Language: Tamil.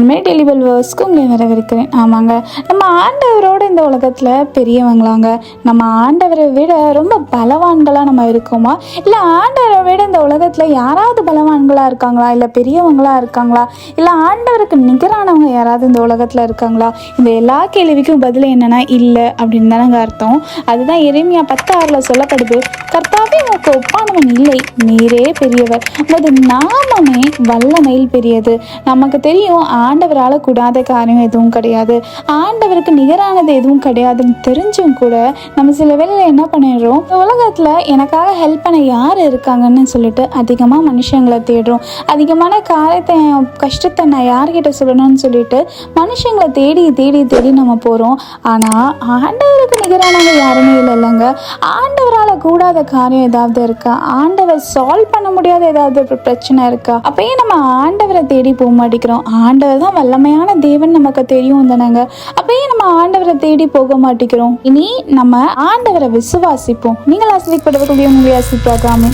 இனிமேல் டெலிவல் வேர்ஸ்க்கு உங்களை வரவேற்கிறேன். ஆமாங்க. நம்ம ஆண்டவரோட இந்த உலகத்தில் பெரியவங்களாங்க. நம்ம ஆண்டவரை விட ரொம்ப பலவான்களாக நம்ம இருக்கோமா? இல்லை ஆண்டவர் விட இந்த உலகத்தில் யாராவது பலவான்களாக இருக்காங்களா? இல்லை பெரியவங்களாக இருக்காங்களா? இல்லை ஆண்டவருக்கு நிகரானவங்க யாராவது இந்த உலகத்தில் இருக்காங்களா? இந்த எல்லா கேள்விக்கும் பதில் என்னென்னா இல்லை அப்படின்னு தானங்க அர்த்தம். அதுதான் எளிமையாக பத்து ஆறில் சொல்லப்படுது கர்த்தாவே உனக்கு ஒப்பானவன் இல்லை. நீரே பெரியவர். உமது நாமமே வல்லமையில் பெரியது. நமக்கு தெரியும் ஆண்டவரால் கூடாத காரியம் எதுவும் கிடையாது. ஆண்டவருக்கு நிகரானது எதுவும் கிடையாதுன்னு தெரிஞ்சும் கூட நம்ம சில வேலையில் என்ன பண்ணிடுறோம்? இந்த உலகத்தில் எனக்காக ஹெல்ப் பண்ண யார் இருக்காங்கன்னு சொல்லிட்டு அதிகமாக மனுஷங்களை தேடுறோம். அதிகமான காரியத்தை கஷ்டத்தை நான் யார்கிட்ட சொல்லணும்னு சொல்லிட்டு மனுஷங்களை தேடி தேடி தேடி நம்ம போகிறோம் ஆனால் ஆண்டவருக்கு நிகரானவங்க யாருமே இல்லை இல்லைங்க. ஆண்டவரால் கூடாத காரியம் ஏதாவது இருக்கா? ஆண்டவர் சால்வ் பண்ண முடியாத ஏதாவது ஒரு பிரச்சனை இருக்கா? அப்பயே நம்ம ஆண்டவரை தேடி போக மாட்டேங்கிறோம். ஆண்டவர் தான் வல்லமையான தேவன் நமக்கு தெரியும் தானேங்க. அப்பயே நம்ம ஆண்டவரை தேடி போக மாட்டேங்கிறோம். இனி நம்ம ஆண்டவரை விசுவாசிப்போம். நீங்கள் ஆசிரியப்படுவதற்குரிய உங்களை ஆசிரிப்பாகாமே